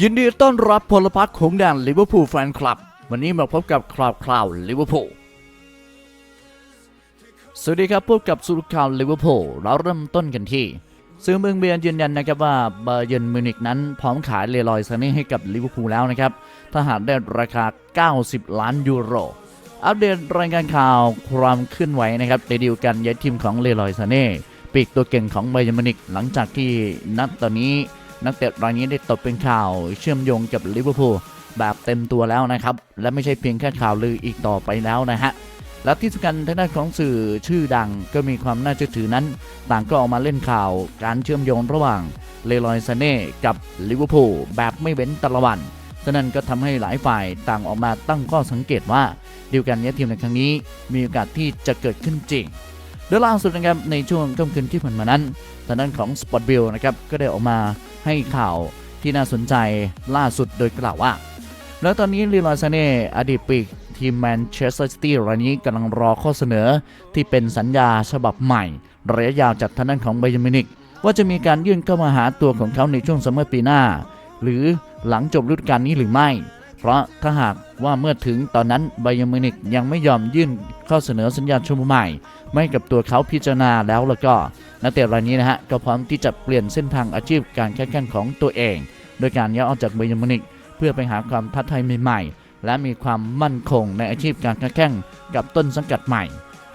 ยินดีต้อนรับพลพรรคของแดนลิเวอร์พูลแฟนคลับ วันนี้มาพบกับคราวคราวลิเวอร์พูลสวัสดีครับพบกับสุรข่าวลิเวอร์พูลเราเริ่มต้นกันที่ซึ่งเมืองเบียนยืนยันนะครับว่าเบอร์เยนมิวนิกนั้นพร้อมขายเลลอยซาเน่ให้กับลิเวอร์พูลแล้วนะครับถ้าหากได้ราคา 90 ล้านยูโร อัปเดตรายงานข่าวความเคลื่อนไหวนะครับในดีลกันย้ายทีมของเลลอยซาเน่ปีกตัวเก่งของไบเยนมิวนิกหลังจากที่นัดตอนนี้ นักเตะรายนี้ได้ตกเป็นข่าวเชื่อมโยงกับลิเวอร์พูลแบบเต็มตัวแล้วนะครับ และไม่ใช่เพียงแค่ข่าวลืออีกต่อไปแล้วนะฮะ และที่สำคัญทางด้านของสื่อชื่อดังก็มีความน่าเชื่อถือนั้น ต่างก็ออกมาเล่นข่าวการเชื่อมโยงระหว่างเลลอยซาเน่กับลิเวอร์พูลแบบไม่เว้นต่ละวันฉะนั้นก็ทำให้หลายฝ่ายต่างออกมาตั้งข้อสังเกตว่าดีลการย้ายทีมในครั้งนี้มีโอกาสที่จะเกิดขึ้นจริง โดยล่าสุดนะครับในช่วงค่ำคืนที่ผ่านมานั้นทางด้านของ Sport b i l l นะครับก็ได้ออกมาให้ข่าวที่น่าสนใจล่าสุดโดยกล่าวว่า แล้วตอนนี้ลีลอยซาเน่อดีตปีกทีมแมนเชสเตอร์ซิตี้รายนี้กำลังรอข้อเสนอที่เป็นสัญญาฉบับใหม่ ระยะยาวจากทางด้านของไบยมินิก ว่าจะมีการยื่นเข้ามาหาตัวของเขาในช่วงซัมเมอร์ปีหน้า หรือหลังจบฤดูกาลนี้หรือไม่ เพราะถ้าหากว่าเมื่อถึงตอนนั้นไบเยมิวนิกยังไม่ยอมยื่นข้อเสนอสัญญาฉบับใหม่ ไม่กับตัวเขาพิจารณาแล้วแล้วก็นักเตะรายนี้นะฮะก็พร้อมที่จะเปลี่ยนเส้นทางอาชีพการแข่งขันของตัวเอง โดยการย้ายออกจากไบเยมิวนิกเพื่อไปหาความท้าทายใหม่ๆ และมีความมั่นคงในอาชีพการแข่งกับต้นสังกัดใหม่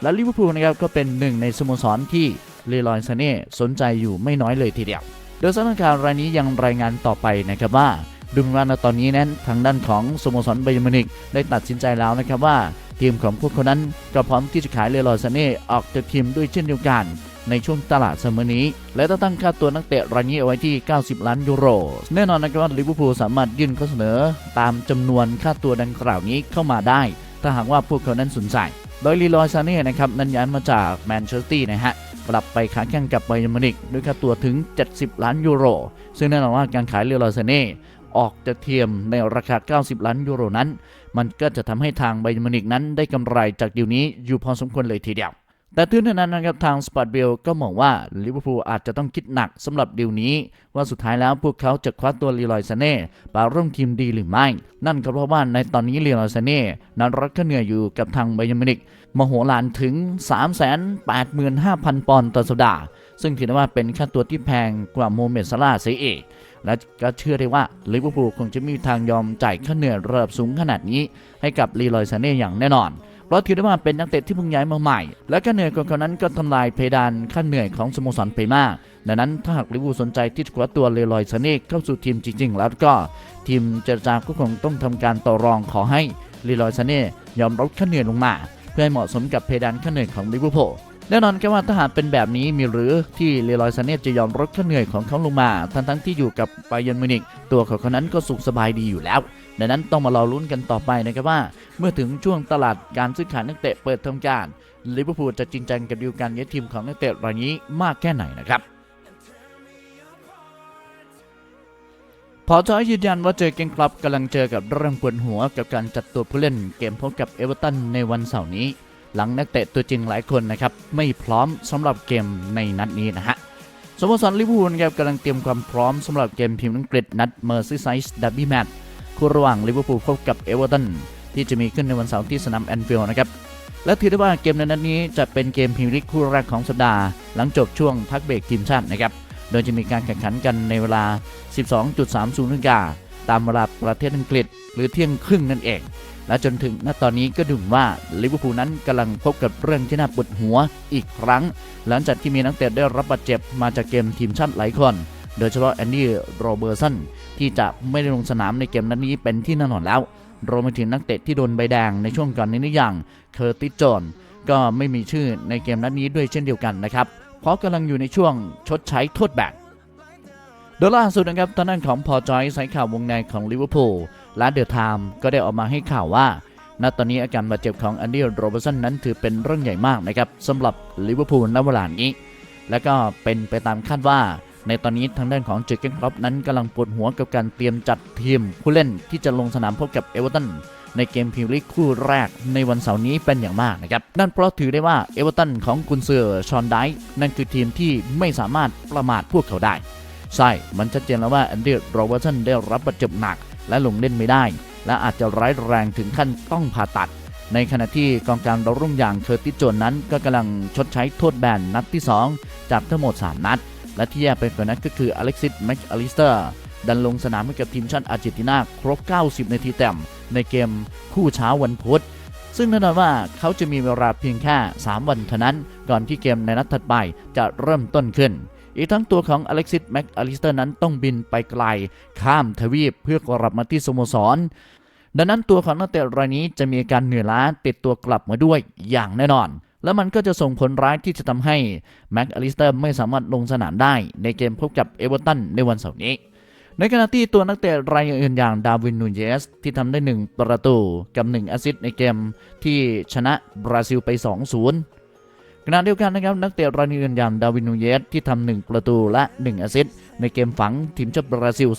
และลิเวอร์พูลนะครับก็เป็นหนึ่งในสโมสรที่เลลอยซาเน่สนใจอยู่ไม่น้อยเลยทีเดียวโดยสถานการณ์รายนี้ยังรายงานต่อไปนะครับว่า ดูเหมือนว่าตอนนี้นั้นทางด้านของสโมสรไบยมินิกได้ตัดสินใจแล้วนะครับว่าทีมของพวกเขานั้นก็พร้อมที่จะขายเลลอยซาเน่ออกจากทีมด้วยเช่นเดียวกันในช่วงตลาดเสมอนี้ และต้องตั้งค่าตัวนักเตะรายนี้เอาไว้ที่ 90 ล้านยูโร แน่นอนนะครับว่าลิเวอร์พูลสามารถยื่นข้อเสนอตามจำนวนค่าตัวดังกล่าวนี้เข้ามาได้ ถ้าหากว่าพวกเขานั้นสนใจ โดยลีลอยซาเน่นะครับนั้นย้ายมาจากแมนเชสเตอร์นะฮะ กลับไปค้าแข่งกับไบเยมินิกด้วยค่าตัวถึง 70 ล้านยูโร ซึ่งแน่นอนว่าการขายลีลอยซาเน่ ออกจากทียมในราคา 90 ล้านยูโรนั้น มันก็จะทำให้ทางไบยมินิกนั้นได้กำไรจากดีลนี้อยู่พอสมควรเลยทีเดียว แต่ถึงเท่านั้นนะครับทางสปอร์ตเบลก็มองว่าลิเวอร์พูลอาจจะต้องคิดหนักสำหรับดีลนี้ ว่าสุดท้ายแล้วพวกเขาจะคว้าตัวลีลอยซาเน่มาร่วมทีมดีหรือไม่ นั่นก็เพราะว่าในตอนนี้ลีลอยซาเน่นั้นรักค่าเหนื่อยอยู่กับทางไบยมินิกมโหฬารถึง 385,000 ปอนด์ต่อสัปดาห์ซึ่งถือว่าเป็นค่าตัวที่แพงกว่าโมเมดซาลาห์เสียอีก และก็เชื่อได้ว่าลิเวอร์พูลคงจะมีทางยอมจ่ายค่าเหนื่อยระดับสูงขนาดนี้ให้กับลีลอยซาเน่อย่างแน่นอน เพราะถือได้ว่าเป็นนักเตะที่เพิ่งย้ายมาใหม่ และค่าเหนื่อยของเขานั้นก็ทำลายเพดานค่าเหนื่อยของสโมสรไปมาก ดังนั้นถ้าหากลิเวอร์พูลสนใจที่จะคว้าตัวเลลอยซาเน่เข้าสู่ทีมจริง ๆ แล้วก็ทีมเจรจาก็คงต้องทำการต่อรองขอให้ลีลอยซาเน่ยอมลดค่าเหนื่อยลงมา เพื่อให้เหมาะสมกับเพดานค่าเหนื่อยของลิเวอร์พูล แน่นอนแค่ว่าถ้าหากเป็นแบบนี้มีหรือที่เลลอยซาเน่จะยอมลดค่าเหนื่อยของเขาลงมา ทั้งทั้งที่อยู่กับไบเยนมิวนิกตัวของเขานั้นก็สุขสบายดีอยู่แล้ว ดังนั้นต้องมารอลุ้นกันต่อไปนะครับว่า เมื่อถึงช่วงตลาดการซื้อขายนักเตะเปิดทำการลิเวอร์พูลจะจริงจังกับดีลการย้ายทีมของนักเตะรายนี้มากแค่ไหนนะครับพอจอยยืนยันว่าเจอเกงคลับกำลังเจอกับเรื่องปวดหัวกับการจัดตัวผู้เล่นเกมพบกับเอเวอร์ตันในวันเสาร์นี้ หลังนักเตะตัวจริงหลายคนนะครับไม่พร้อมสำหรับเกมในนัดนี้นะฮะสโมสรลิเวอร์พูลครับกำลังเตรียมความพร้อมสำหรับเกมทีมอังกฤษนัดเมอร์ซีไซส์ดับบี้แมตช์คู่ระหว่างลิเวอร์พูลพบกับเอเวอร์ตันที่จะมีขึ้นในวันเสาร์ที่สนามแอนฟิลด์นะครับและถือได้ว่าเกมในนัดนี้จะเป็นเกมพรีเมียร์ลีกคู่แรกของสัปดาห์ หลังจบช่วงพักเบรกทีมชาตินะครับโดยจะมีการแข่งขันกันในเวลา 12.30นาฬิกาตามเวลาประเทศอังกฤษ หรือเที่ยงครึ่งนั่นเอง และจนถึงณตอนนี้ก็ดูเหมือนว่าลิเวอร์พูลนั้นกำลังพบกับเรื่องที่น่าปวดหัวอีกครั้ง หลังจากที่มีนักเตะได้รับบาดเจ็บมาจากเกมทีมชาติหลายคน โดยเฉพาะแอนดี้โรเบอร์สันที่จะไม่ได้ลงสนามในเกมนัดนี้เป็นที่แน่นอนแล้วรวมไปถึงนักเตะที่โดนใบแดงในช่วงก่อนนี้อย่างเคอร์ติสโจนก็ไม่มีชื่อในเกมนัดนี้ด้วยเช่นเดียวกันนะครับ เพราะกำลังอยู่ในช่วงชดใช้โทษแบนโดยล่าสุดนะครับทางด้นของพอจอยสายข่าววงในของลิเวอร์พูล และเดอะไทม์ก็ได้ออกมาให้ข่าวว่า ณ ตอนนี้อาการบาดเจ็บของแอนดี้โรเบอร์สันนั้นถือเป็นเรื่องใหญ่มากนะครับสำหรับลิเวอร์พูลณเวลานี้ และก็เป็นไปตามคาดว่า ในตอนนี้ทางด้านของเจอร์เกนครอปนั้นกำลังปวดหัวกับการเตรียมจัดทีมผู้เล่นที่จะลงสนามพบกับเอเวอร์ตันในเกมพรีเมียร์ลีกคู่แรกในวันเสาร์นี้เป็นอย่างมากนะครับ นั่นเพราะถือได้ว่าเอเวอร์ตันของกุนเซอร์ชอนไดนั่นคือทีมที่ไม่สามารถประมาทพวกเขาได้ ใช่ มันชัดเจนแล้วว่าแอนดี้โรเบอร์สันได้รับบาดเจ็บหนัก และลงเล่นไม่ได้ และอาจจะร้ายแรงถึงขั้นต้องผ่าตัด ในขณะที่กองกลางดาวรุ่งอย่างเคอร์ติสโจนนั้น ก็กำลังชดใช้โทษแบนนัดที่ 2 จากทั้งหมด 3 นัด และที่แย่ไปกว่านั้นก็คืออเล็กซิสแม็กอลิสเตอร์ดันลงสนามให้กับทีมชาติอาร์เจนตินาครบ 90 นาทีเต็มในเกมคู่เช้าวันพุธซึ่งแน่นอนว่าเขาจะมีเวลาเพียงแค่ 3 วันเท่านั้น ก่อนที่เกมในนัดถัดไปจะเริ่มต้นขึ้น อีกทั้งตัวของอเล็กซิสแม็กอลิสเตอร์นั้นต้องบินไปไกล ข้ามทวีปเพื่อกลับมาที่สโมสร ดังนั้นตัวของนักเตะรายนี้จะมีอาการเหนื่อยล้าติดตัวกลับมาด้วยอย่างแน่นอน และมันก็จะส่งผลร้ายที่จะทำให้แม็กอลิสเตอร์ไม่สามารถลงสนามได้ในเกมพบกับเอเวอร์ตันในวันเสาร์นี้ในขณะที่ตัวนักเตะรายอื่นอย่างดาวินนูเยส ที่ทำได้ 1 ประตูกับ 1 แอสซิสต์ในเกมที่ชนะบราซิลไป 2-0 ขณะเดียวกันนะครับนักเตะรายอื่นอย่างดาวินนูเยสที่ทำ1ประตูและ 1 แอสซิสต์ในเกมฝังทีมชาติบราซิล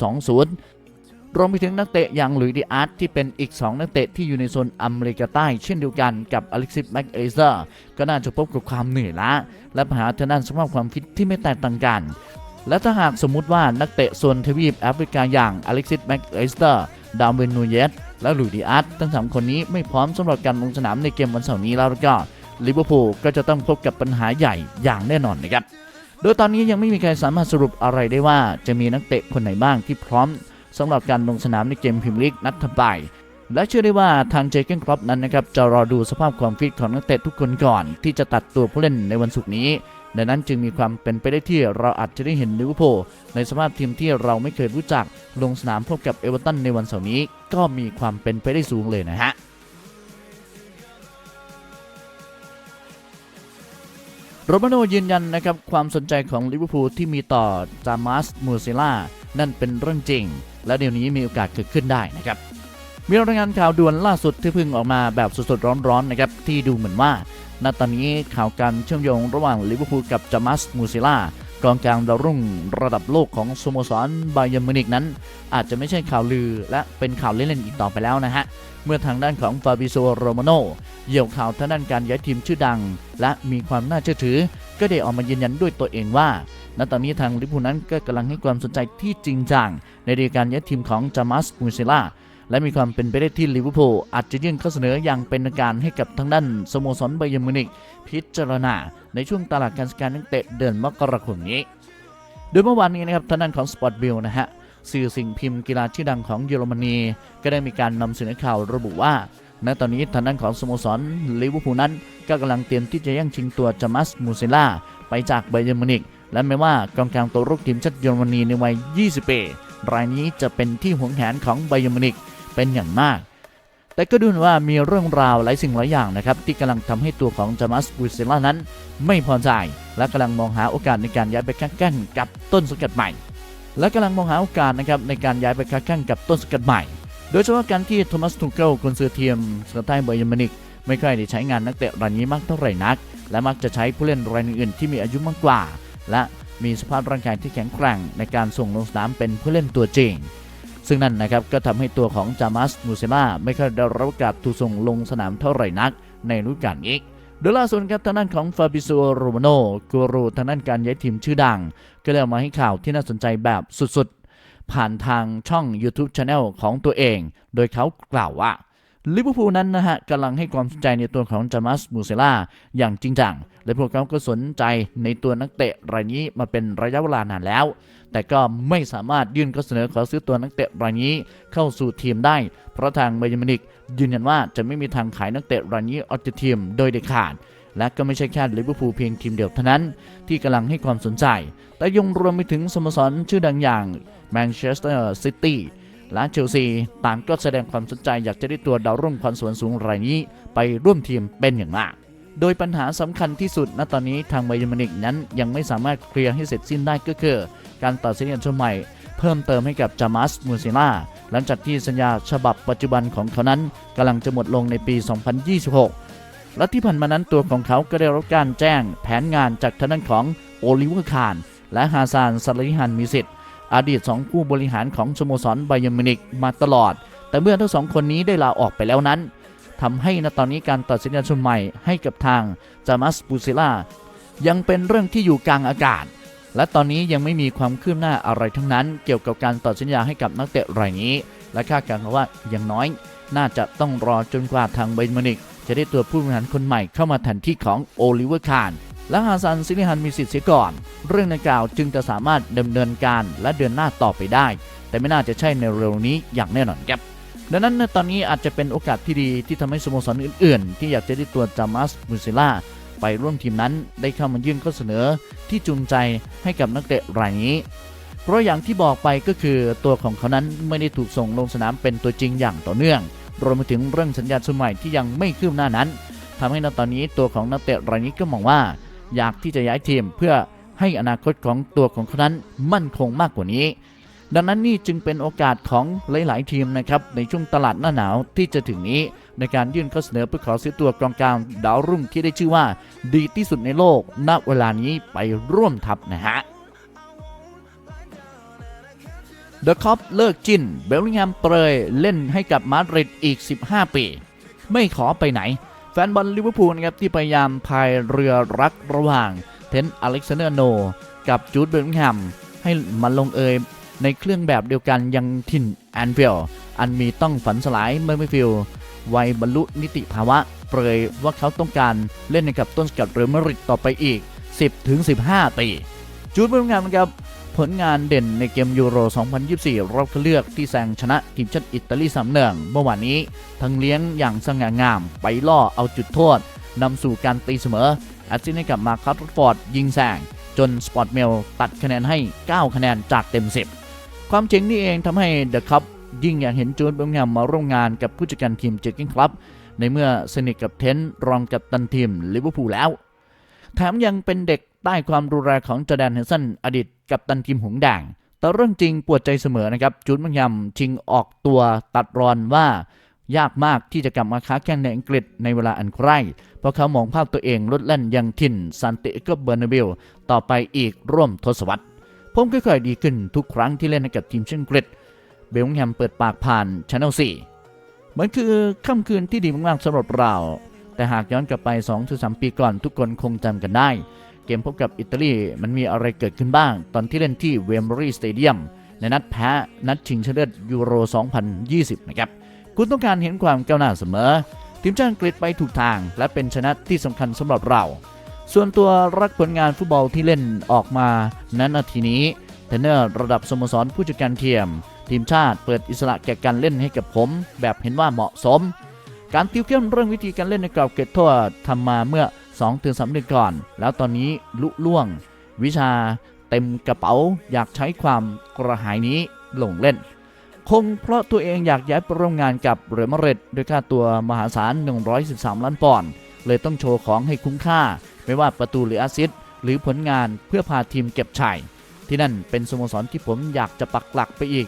2-0 รวมไปถึงนักเตะอย่างหลุยส์ดิอาร์ตที่เป็นอีก 2 นักเตะที่อยู่ในโซนอเมริกาใต้เช่นเดียวกันกับอเล็กซิสแม็กเอเซอร์ก็น่าจะพบกับความเหนื่อยล้าและปัญหาทางด้านสภาพความฟิตที่ไม่แตกต่างกัน และถ้าหากสมมุติว่านักเตะโซนทวีปแอฟริกาอย่างอเล็กซิสแม็กเอเซอร์ดาวเวนนูเยสและหลุยส์ดิอาร์ตทั้งสามคนนี้ไม่พร้อมสำหรับการลงสนามในเกมวันเสาร์นี้แล้วก็ ลิเวอร์พูลก็จะต้องพบกับปัญหาใหญ่อย่างแน่นอนนะครับ โดยตอนนี้ยังไม่มีใครสามารถสรุปอะไรได้ว่าจะมีนักเตะคนไหนบ้างที่พร้อมสำหรับการลงสนามในเกมพรีเมียร์ลีกนัดถัดไปและเชื่อได้ว่าทางเจเกนครอปนั้นนะครับจะรอดูสภาพความฟิตของนักเตะทุกคนก่อน ที่จะตัดตัวผู้เล่นในวันศุกร์นี้ ดังนั้นจึงมีความเป็นไปได้ที่เราอาจจะได้เห็นลิเวอร์พูลในสภาพทีมที่เราไม่เคยรู้จัก ลงสนามพบกับเอเวอร์ตันในวันเสาร์นี้ ก็มีความเป็นไปได้สูงเลยนะฮะ โรมาโนยืนยันนะครับความสนใจของลิเวอร์พูลที่มีต่อจามัสมูเซล่านั่นเป็นเรื่องจริง และเดี๋ยวนี้มีโอกาสเกิดขึ้นได้นะครับมีรายงานข่าวด่วนล่าสุดที่เพิ่งออกมาแบบสดๆร้อนๆนะครับที่ดูเหมือนว่าณตอนนี้ข่าวการเชื่อมโยงระหว่างลิเวอร์พูลกับจามัสมูเซล่า กองกลางดาวรุ่งระดับโลกของสโมสรไบาเยร์นมินิกนั้น อาจจะไม่ใช่ข่าวลือและเป็นข่าวเล่นๆอีกต่อไปแล้วนะฮะ เมื่อทางด้านของฟาบิโซโรมาโนเหยี่ยวข่าวทางด้านการย้ายทีมชื่อดัง และมีความน่าเชื่อถือ ก็ได้ออกมายืนยันด้วยตัวเองว่าณตอนนี้ทางลิเวอร์พูนั้นก็กำลังให้ความสนใจที่จริงจังในเรื่องการย้ายทีมของจามัสมูเซล่าและมีความเป็นไปได้ที่ลิเวอร์พูลอาจจะยื่นข้อเสนออย่างเป็นทางการให้กับทางด้านสโมสรไบาเยร์นมิวนิกพิจารณา ในช่วงตลาดการซื้อขายนักเตะเดือนมกราคมนี้ โดยเมื่อวานนี้นะครับทางด้านของ Sport Bill นะฮะสื่อสิ่งพิมพ์กีฬาชื่อดังของเยอรมนี ก็ได้มีการนำเสนอข่าวระบุว่าณตอนนี้ทางด้านของสโมสรลิเวอร์พูลนั้นก็กำลังเตรียมที่จะแย่งชิงตัวจามัสมูเซล่าไปจากไบเยร์มินิกและแม้ว่ากองกลางตัวรุกทีมชาติเยอรมนีในวัย 20 ปีรายนี้จะเป็นที่หวงแหนของไบเยร์มินิกเป็นอย่างมาก แต่ก็ดูเหมือนว่ามีเรื่องราวหลายสิ่งหลายอย่างนะครับ ที่กำลังทำให้ตัวของจามัสมูเซล่านั้น ไม่พอใจ และกำลังมองหาโอกาสในการย้ายไปค้าแข่งกับต้นสังกัดใหม่ และกำลังมองหาโอกาสนะครับในการย้ายไปค้าแข่งกับต้นสังกัดใหม่ โดยเฉพาะการที่โทมัสทูเกลกุนซือทียมสไตล์เบอร์ยามานิกไม่ค่อยได้ใช้งานนักเตะรายนี้มากเท่าไหร่นัก และมักจะใช้ผู้เล่นรายอื่นที่มีอายุมากกว่า และมีสภาพร่างกายที่แข็งแกร่งในการส่งลงสนามเป็นผู้เล่นตัวจริง ซึ่งนั่นนะครับก็ทำให้ตัวของจามัสมูเซล่าไม่ค่อยได้รับโอกาสถูกส่งลงสนามเท่าไหร่นักในฤดูกาลนี้โดยล่าสุดครับทางด้านของฟาบิโซโรมาโนกูรูทางด้านการย้ายทีมชื่อดัง ก็ได้ออกมาให้ข่าวที่น่าสนใจแบบสุดๆ ผ่านทางช่อง YouTube Channel ของตัวเอง โดยเขากล่าวว่า ลิเวอร์พูลนั้นนะฮะกำลังให้ความสนใจในตัวของจามัสมูเซล่าอย่างจริงจัง และพวกเขาก็สนใจในตัวนักเตะรายนี้มาเป็นระยะเวลานานแล้ว แต่ก็ไม่สามารถยื่นข้อเสนอขอซื้อตัวนักเตะรายนี้เข้าสู่ทีมได้ เพราะทางไบย์มินิกยืนยันว่าจะไม่มีทางขายนักเตะรายนี้ออกจากทีมโดยเด็ดขาดและก็ไม่ใช่แค่ลิเวอร์พูลเพียงทีมเดียวเท่านั้น ที่กำลังให้ความสนใจ แต่ยังรวมไปถึงสโมสรชื่อดังอย่างแมนเชสเตอร์ซิตี้ และเชลซีต่างก็แสดงความสนใจอยากจะได้ตัวดาวรุ่งพรสวรรค์สูงรายนี้ ไปร่วมทีมเป็นอย่างมาก โดยปัญหาสำคัญที่สุดณตอนนี้ทางไบเยอร์มินิกนั้นยังไม่สามารถเคลียร์ให้เสร็จสิ้นได้ก็คือ การต่อสัญญาชมใหม่ เพิ่มเติมให้กับจามัสมูเซล่าหลังจากที่สัญญาฉบับปัจจุบันของเขานั้นกำลังจะหมดลงในปี 2026 และที่ผ่านมานั้นตัวของเขาก็ได้รับการแจ้งแผนงานจากทางด้านของโอลิเวอร์คานและฮาซานซาลิฮันมิสิต อดีตสองผู้บริหารของสโมสรไบเยอร์มิวนิกมาตลอด แต่เมื่อทั้งสองคนนี้ได้ลาออกไปแล้วนั้นทำให้ณตอนนี้การตัดสินใจชมใหม่ให้กับทางจามัสปูซิล่ายังเป็นเรื่องที่อยู่กลางอากาศ และตอนนี้ยังไม่มีความคืบหน้าอะไรทั้งนั้น เกี่ยวกับการต่อสัญญาให้กับนักเตะรายนี้ และคาดการณ์ว่าอย่างน้อย น่าจะต้องรอจนกว่าทางไบนมินิก จะได้ตัวผู้บริหารคนใหม่เข้ามาแทนที่ของโอลิเวอร์คาน และฮาซันซิลิฮันมีสิทธิ์เสียก่อน เรื่องดังกล่าวจึงจะสามารถดำเนินการและเดินหน้าต่อไปได้ แต่ไม่น่าจะใช่ในเร็วนี้อย่างแน่นอนครับดังนั้นในตอนนี้อาจจะเป็นโอกาสที่ดีที่ทำให้สโมสรอื่นๆ ที่อยากจะได้ตัวจามัสมูซิล่าไปร่วมทีมนั้นได้เข้ามายื่นข้อเสนอที่จูงใจให้กับนักเตะรายนี้ เพราะอย่างที่บอกไปก็คือตัวของเขานั้นไม่ได้ถูกส่งลงสนามเป็นตัวจริงอย่างต่อเนื่องรวมไปถึงเรื่องสัญญาสมัยที่ยังไม่คืบหน้านั้นทำให้ณตอนนี้ตัวของนักเตะรายนี้ก็มองว่า อยากที่จะย้ายทีมเพื่อให้อนาคตของตัวของเขานั้นมั่นคงมากกว่านี้ ดังนั้นนี่จึงเป็นโอกาสของหลาย ๆ ทีมนะครับในช่วงตลาดหน้าหนาวที่จะถึงนี้ ในการยื่นข้อเสนอเพื่อขอซื้อตัวกองกลางดาวรุ่งที่ได้ชื่อว่า ดีที่สุดในโลกณเวลานี้ไปร่วมทัพนะฮะเดอะคอปเลิกจินเบลลิงแฮมเปรยเล่นให้กับมาดริดอีก 15 ปี ไม่ขอไปไหน แฟนบอลลิเวอร์พูลนะครับที่พยายามพายเรือรักระหว่างเทนอเล็กซานเดอร์โน กับจูดเบลลิงแฮมให้มันลงเอยในเครื่องแบบเดียวกันยังถิ่นแอนฟิลอันมีต้องฝันสลายเมื่อไม่ฟิลวัยบรรลุนิติภาวะ เปรยว่าเขาต้องการเล่นในกับต้นสกัดเรอมริดต่อไปอีก 10-15 ปีจูดเบลลิงแฮมนะครับ ผลงานเด่นในเกมยูโร 2024 รอบคัดเลือกที่แซงชนะทีมชาติอิตาลีสามเนืองเมื่อวานนี้ทั้งเลี้ยงอย่างสง่างาม ไปล่อเอาจุดโทษนำสู่การตีเสมอแอตซินให้กับมาคัสฟอร์ดยิงแซงจนสปอร์ตเมลตัดคะแนนให้ 9 คะแนนจากเต็ม 10 ความเจ๋งนี่เองทำให้เดอะคัพยิ่งอยากเห็นจูดเบลงแฮมมาร่วมงานกับผู้จัดการทีมเจอร์กินคลับในเมื่อสนิทกับเทนรองกับตันทีมลิเวอร์พูลแล้ว แถมยังเป็นเด็กใต้ความดูแลของจอร์แดนเฮนสันอดีตกับตันทีมหงส์แดงแต่เรื่องจริงปวดใจเสมอนะครับจูดมังยำชิงออกตัวตัดรอนว่ายากมากที่จะกลับมาค้าแข่งในอังกฤษในเวลาอันใกล้ เพราะเขามองภาพตัวเองลดแล่นยังถิ่นซานติเอโกเบอร์นาเบลต่อไปอีกร่วมทศวรรษ ผมค่อยๆดีขึ้นทุกครั้งที่เล่นให้กับทีมเช่นอังกฤษ เบลงแฮมเปิดปากผ่านช n นล4มันคือค่ำคืนที่ดีมากๆสำหรับเรา แต่หากย้อนกลับไป 2-3 ปีก่อนทุกคนคงจำกันได้ เกมพบกับอิตาลีมันมีอะไรเกิดขึ้นบ้าง ตอนที่เล่นที่เวมบรีสเตเดียมในนัดแพ้ นัดชิงชนะเลิศยูโร 2020 นะครับ คุณต้องการเห็นความก้าวหน้าเสมอ ทีมชาติอังกฤษไปถูกทาง และเป็นชนะที่สำคัญสำหรับเรา ส่วนตัวรักผลงานฟุตบอลที่เล่นออกมานั้นนาทีนี้เทรนเนอร์ระดับสโมสรผู้จัดการทีมทีมชาติเปิดอิสระแก่การเล่นให้กับผม แบบเห็นว่าเหมาะสม การติวเข้มเรื่องวิธีการเล่นในกรอบเขตโทษทำมาเมื่อ2-3เดือนก่อน แล้วตอนนี้ลุล่วง วิชาเต็มกระเป๋าอยากใช้ความกระหายนี้ลงเล่น คงเพราะตัวเองอยากย้ายไปร่วมงานกับเรอัลมาดริดด้วยค่าตัวมหาศาล 113 ล้านปอนด์เลยต้องโชว์ของให้คุ้มค่า ไม่ว่าประตูหรืออาซิสต์หรือผลงานเพื่อพาทีมเก็บชัยที่นั่นเป็นสโมสรที่ผมอยากจะปักหลักไปอีก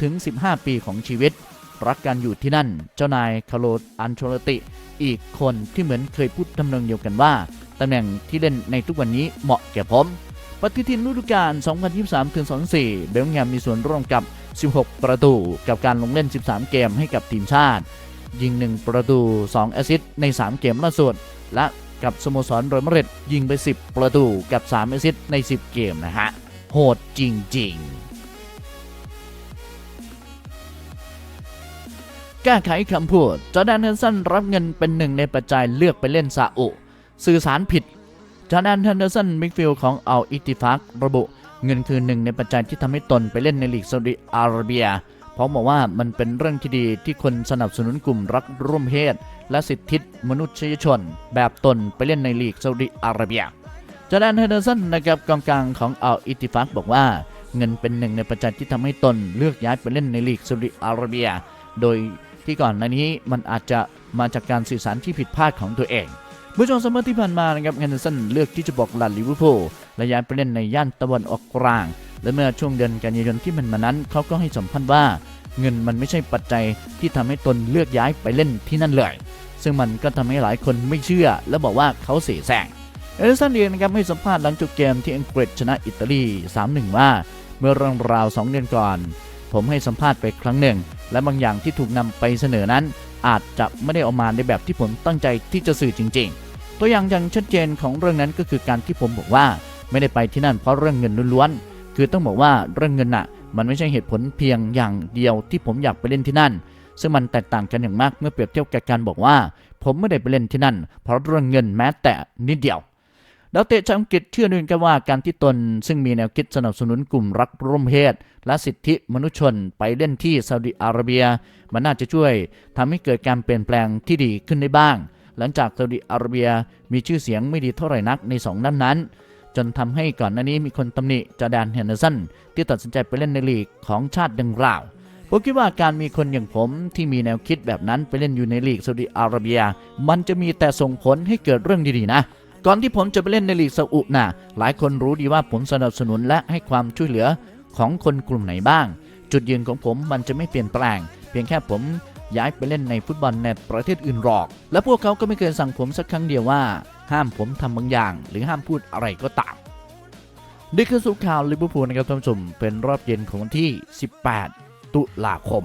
10-15 ปีของชีวิต รักกันอยู่ที่นั่น เจ้านายคาร์โลอันโชลติ อีกคนที่เหมือนเคยพูดทำนองเดียวกันว่าตำแหน่งที่เล่นในทุกวันนี้เหมาะแก่ผมปฏิทินฤดูกาล 2023 ถึง 24 เบลลิงแฮมมีส่วนร่วมกับ 16 ประตู กับการลงเล่น 13 เกมให้กับทีมชาติ ยิง 1 ประตู 2 แอสซิสต์ใน 3 เกมล่าสุด และกับสโมสรเรอัลมาดริดยิงไป 10 ประตู กับ 3 แอสซิสต์ใน 10 เกมนะฮะ โหดจริง ๆ แก้ไขคำพูด จอร์แดนเฮนสันรับเงินเป็นหนึ่งในปัจจัยเลือกไปเล่นซาอุ สื่อสารผิด จอร์แดนเฮนเดอร์สันมิกฟิลของอัลอิติฟักระบุ เงินคือหนึ่งในปัจจัยที่ทำให้ตนไปเล่นในลีกซาอุดิอาระเบียเพราะบอกว่ามันเป็นเรื่องที่ดีที่คนสนับสนุนกลุ่มรักร่วมเพศและสิทธิมนุษยชน แบบตนไปเล่นในลีกซาอุดิอาระเบีย จอร์แดนเฮนเดอร์สันนะครับกองกลางของอัลอิติฟักบอกว่า เงินเป็นหนึ่งในปัจจัยที่ทำให้ตนเลือกย้ายไปเล่นในลีกซาอุดิอาระเบีย โดย ที่ก่อนหน้านี้มันอาจจะมาจากการสื่อสารที่ผิดพลาดของตัวเอง เมื่อช่วงซัมเมอร์ที่ผ่านมานะครับแฮนเดอร์สันเลือกที่จะบอกลาลิเวอร์พูลและย้ายไปเล่นในย่านตะวันออกกลาง และเมื่อช่วงเดือนกันยายนที่มันมานั้นเขาก็ให้สัมพันธ์ว่า เงินมันไม่ใช่ปัจจัยที่ทำให้ตนเลือกย้ายไปเล่นที่นั่นเลย ซึ่งมันก็ทำให้หลายคนไม่เชื่อ และบอกว่าเขาเสียแสงเอเดอร์สันเองนะครับให้สัมภาษณ์หลังจบเกมที่อังกฤษชนะอิตาลี 3-1 ว่า เมื่อเรื่องราว 2 เดือนก่อน ผมให้สัมภาษณ์ไปครั้งหนึ่ง และบางอย่างที่ถูกนำไปเสนอนั้น อาจจะไม่ได้ออกมาในแบบที่ผมตั้งใจที่จะสื่อจริง ๆ ตัวอย่างอย่างชัดเจนของเรื่องนั้นก็คือการที่ผมบอกว่า ไม่ได้ไปที่นั่นเพราะเรื่องเงินล้วนๆคือต้องบอกว่าเรื่องเงินน่ะ มันไม่ใช่เหตุผลเพียงอย่างเดียวที่ผมอยากไปเล่นที่นั่น ซึ่งมันแตกต่างกันอย่างมากเมื่อเปรียบเทียบกับการบอกว่า ผมไม่ได้ไปเล่นที่นั่น เพราะเรื่องเงินแม้แต่นิดเดียว ดาวเตะชาวอังกฤษเชื่อด้วยกันว่าการที่ตน ซึ่งมีแนวคิดสนับสนุนกลุ่มรักร่วมเพศและสิทธิมนุษยชนไปเล่นที่ซาอุดิอาระเบีย มันน่าจะช่วยทำให้เกิดการเปลี่ยนแปลงที่ดีขึ้นได้บ้าง หลังจากซาอุดิอาระเบียมีชื่อเสียงไม่ดีเท่าไหร่นักในสองด้านนั้นจนทำให้ก่อนหน้านี้มีคนตำหนิจอแดนเฮนเดอร์สันที่ตัดสินใจไปเล่นในลีกของชาติดังกล่าวผมคิดว่าการมีคนอย่างผมที่มีแนวคิดแบบนั้นไปเล่นอยู่ในลีกซาอุดิอาระเบีย มันจะมีแต่ส่งผลให้เกิดเรื่องดีๆนะ ก่อนที่ผมจะไปเล่นในลีกซาอุน่ะหลายคนรู้ดีว่าผมสนับสนุนและให้ความช่วยเหลือของคนกลุ่มไหนบ้าง จุดยืนของผมมันจะไม่เปลี่ยนแปลง เพียงแค่ผมย้ายไปเล่นในฟุตบอลในประเทศอื่นหรอก และพวกเขาก็ไม่เคยสั่งผมสักครั้งเดียวว่า ห้ามผมทำบางอย่าง หรือห้ามพูดอะไรก็ตามนี่คือสุขข่าวลิเวอร์พูลนะครับท่านผู้ชมเป็นรอบเย็นของวันที่ 18 ตุลาคม